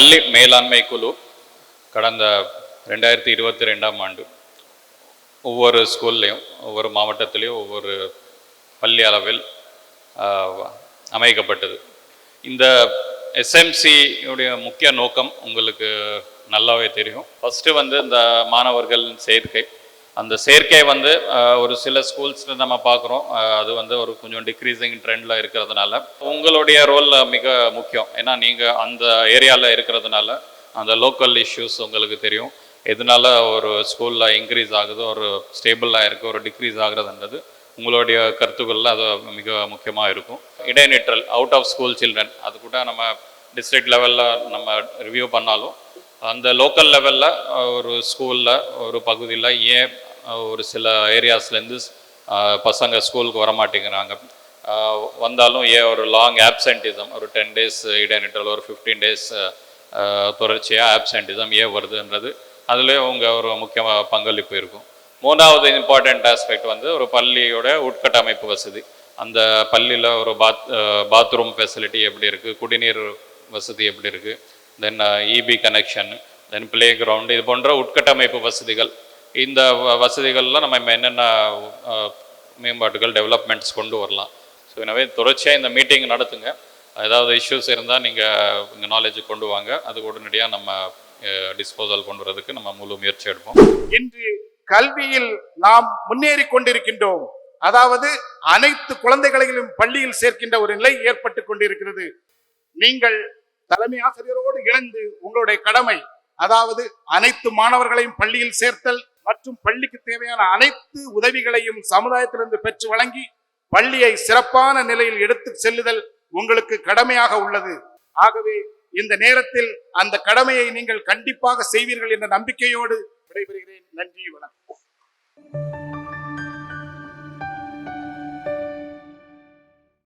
பள்ளி மேலாண்மை குழு கடந்த ரெண்டாயிரத்தி இருபத்தி ரெண்டாம் ஆண்டு ஒவ்வொரு ஸ்கூல்லையும் ஒவ்வொரு மாவட்டத்திலையும் ஒவ்வொரு பள்ளி அளவில் அமைக்கப்பட்டது. இந்த எஸ்எம்சியுடைய முக்கிய நோக்கம் உங்களுக்கு நல்லாவே தெரியும். ஃபஸ்ட்டு வந்து இந்த மாணவர்கள் சேர்க்கை அந்த சேர்க்கை வந்து ஒரு சில ஸ்கூல்ஸில் நம்ம பார்க்குறோம். அது வந்து ஒரு கொஞ்சம் டிக்ரீஸிங் ட்ரெண்டில் இருக்கிறதுனால. உங்களுடைய ரோல் மிக முக்கியம். ஏன்னா நீங்கள் அந்த ஏரியாவில் இருக்கிறதுனால அந்த லோக்கல் இஷ்யூஸ் உங்களுக்கு தெரியும். எதனால ஒரு ஸ்கூலில் இன்க்ரீஸ் ஆகுது ஒரு ஸ்டேபிளாக இருக்குது ஒரு டிக்ரீஸ் ஆகுறதுன்றது உங்களுடைய கருத்துக்களில் அது மிக முக்கியமாக இருக்கும். இடைநிற்றல் அவுட் ஆஃப் ஸ்கூல் சில்ட்ரன் அது கூட நம்ம டிஸ்ட்ரிக்ட் லெவலில் நம்ம ரிவ்யூ பண்ணாலும் அந்த லோக்கல் லெவலில் ஒரு ஸ்கூலில் ஒரு பகுதியில் ஏன் ஒரு சில ஏரியாஸ்லேருந்து பசங்க ஸ்கூலுக்கு வர மாட்டேங்கிறாங்க வந்தாலும் ஏன் ஒரு லாங் ஆப்சென்டிசம் ஒரு டென் டேஸ் இடைநிற்றல் ஒரு ஃபிஃப்டீன் டேஸ் தொடர்ச்சியாக ஆப்சென்டிசம் ஏன் வருதுன்றது அதுலேயே உங்கள் ஒரு முக்கியமாக பங்களிப்பு இருக்கும். மூணாவது இம்பார்ட்டண்ட் ஆஸ்பெக்ட் வந்து ஒரு பள்ளியோட உட்கட்டமைப்பு வசதி. அந்த பள்ளியில் ஒரு பாத் பாத்ரூம் ஃபெசிலிட்டி எப்படி இருக்குது குடிநீர் வசதி எப்படி இருக்குது then EB connection then play ground இது போன்ற உட்கட்டமைப்பு வசதிகள். இந்த வ- வசதிகள்லாம் நம்ம என்னென்ன மேம்பாடுகள் மேம்பாட்டுகள் டெவலப்மெண்ட்ஸ் கொண்டு வரலாம். ஸோ எனவே தொடர்ச்சியாக இந்த மீட்டிங் நடத்துங்க. ஏதாவது இஷ்யூஸ் இருந்தால் நீங்கள் இங்கே நாலேஜ் கொண்டு வாங்க. அது உடனடியாக நம்ம டிஸ்போசல் கொண்டு வரதுக்கு நம்ம முழு முயற்சி எடுப்போம். இன்று கல்வியில் நாம் முன்னேறி கொண்டிருக்கின்றோம். அதாவது அனைத்து குழந்தைகளையும் பள்ளியில் சேர்க்கின்ற ஒரு நிலை ஏற்பட்டு கொண்டிருக்கிறது. நீங்கள் தலைமை ஆசிரியரோடு இணைந்து உங்களுடைய கடமை அதாவது அனைத்து மாணவர்களையும் பள்ளியில் சேர்த்தல் மற்றும் பள்ளிக்கு தேவையான அனைத்து உதவிகளையும் சமுதாயத்திலிருந்து பெற்று வழங்கி பள்ளியை சிறப்பான நிலையில் எடுத்து செல்லுதல் உங்களுக்கு கடமையாக உள்ளது. ஆகவே இந்த நேரத்தில் அந்த கடமையை நீங்கள் கண்டிப்பாக செய்வீர்கள் என்ற நம்பிக்கையோடு விடைபெறுகிறேன். நன்றி வணக்கம்.